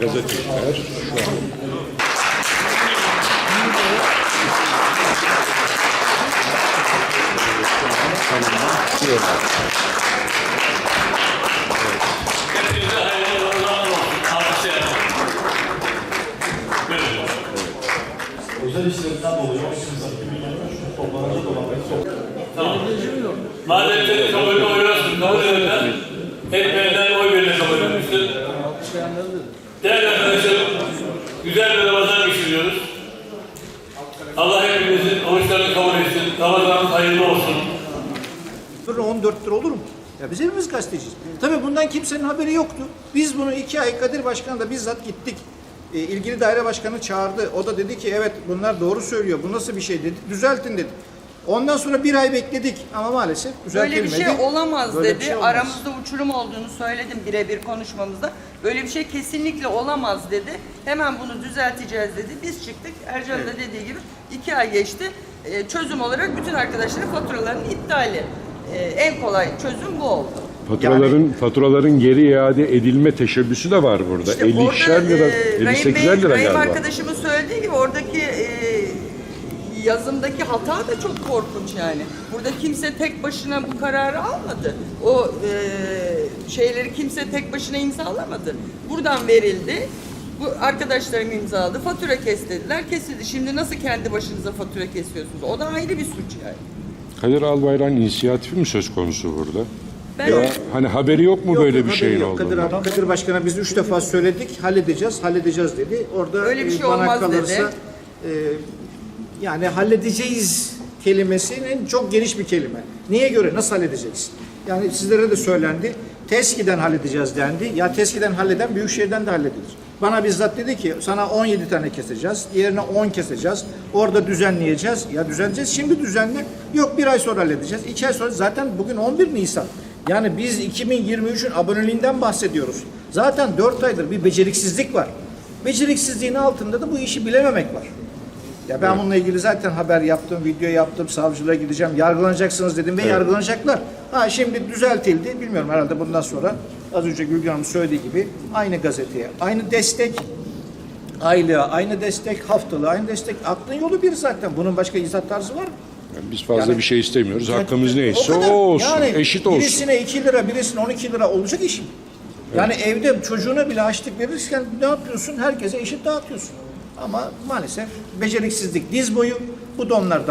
gazeteciler şu an. Özel işlerinden dolayı başımıza toplanacak olan Tamam. Madem kabulünü oynuyorsun, kabul edenler güzel bir Ramazan geçiriyoruz. Allah hepimizin oruçlarını kabul etsin. Ramazanımız hayırlı olsun. lira 14 lira olur mu? Ya biz hepimiz gazeteciyiz. Tabii bundan kimsenin haberi yoktu. Biz bunu iki ay Kadir Başkan'a da bizzat gittik. E, ilgili daire başkanı çağırdı. O da dedi ki evet bunlar doğru söylüyor. Bu nasıl bir şey dedi. Düzeltin dedi. Ondan sonra bir ay bekledik ama maalesef Böyle bir şey olamaz Böyle dedi. şey olmaz. Aramızda uçurum olduğunu söyledim birebir konuşmamızda. Böyle bir şey kesinlikle olamaz dedi. Hemen bunu düzelteceğiz dedi. Biz çıktık. Ercan da dediği gibi iki ay geçti. Ee, çözüm olarak bütün arkadaşların faturalarının iptali. Ee, en kolay çözüm bu oldu. faturaların faturaların geri iade edilme teşebbüsü de var burada. İşte 52'şer orada, lira, e, Rahim 58'er Bey- lira Rahim galiba. arkadaşımın söylediği gibi oradaki e, yazımdaki hata da çok korkunç yani. Burada kimse tek başına bu kararı almadı. O e, şeyleri kimse tek başına imzalamadı. Buradan verildi. Bu arkadaşlarım imzaladı. Fatura kes dediler. Kesildi. Şimdi nasıl kendi başınıza fatura kesiyorsunuz? O da ayrı bir suç yani. Kadir Albayrak'ın inisiyatifi mi söz konusu burada? Ben Ya hani haberi yok mu Yok, böyle bir şeyin yok. Kadir, olduğunu? abi- Kadir Başkan'a biz üç defa söyledik, halledeceğiz, halledeceğiz dedi. Orada Öyle bir e, şey bana olmaz kalırsa, dedi. e, yani halledeceğiz kelimesinin çok geniş bir kelime. Niye göre, nasıl halledeceksin? Yani sizlere de söylendi, TESKİ'den halledeceğiz dendi. Ya TESKİ'den halleden Büyükşehir'den de halledilir. Bana bizzat dedi ki sana 17 tane keseceğiz, diğerine 10 keseceğiz. Orada düzenleyeceğiz. Ya düzenleyeceğiz, şimdi düzenle. Yok bir ay sonra halledeceğiz. İki ay sonra zaten bugün 11 Nisan. Yani biz 2023'ün aboneliğinden bahsediyoruz. Zaten 4 aydır bir beceriksizlik var. Beceriksizliğin altında da bu işi bilememek var. Ya ben bununla ilgili zaten haber yaptım, video yaptım, savcılığa gideceğim, yargılanacaksınız dedim ve yargılanacaklar. Ha şimdi düzeltildi, bilmiyorum herhalde bundan sonra az önce Gülgün Hanım söylediği gibi aynı gazeteye, aynı destek, aylığa, aynı destek, haftalığa, aynı destek. Aklın yolu bir zaten. Bunun başka izah tarzı var mı? Yani biz fazla Yani- bir şey istemiyoruz. Hakkımız neyse o, kadar. olsun. Yani eşit olsun. Birisine 2 lira, birisine 12 lira olacak iş mi? Yani evde çocuğuna bile açlık verirken ne yapıyorsun? Herkese eşit dağıtıyorsun. Ama maalesef beceriksizlik diz boyu bu da onlardan.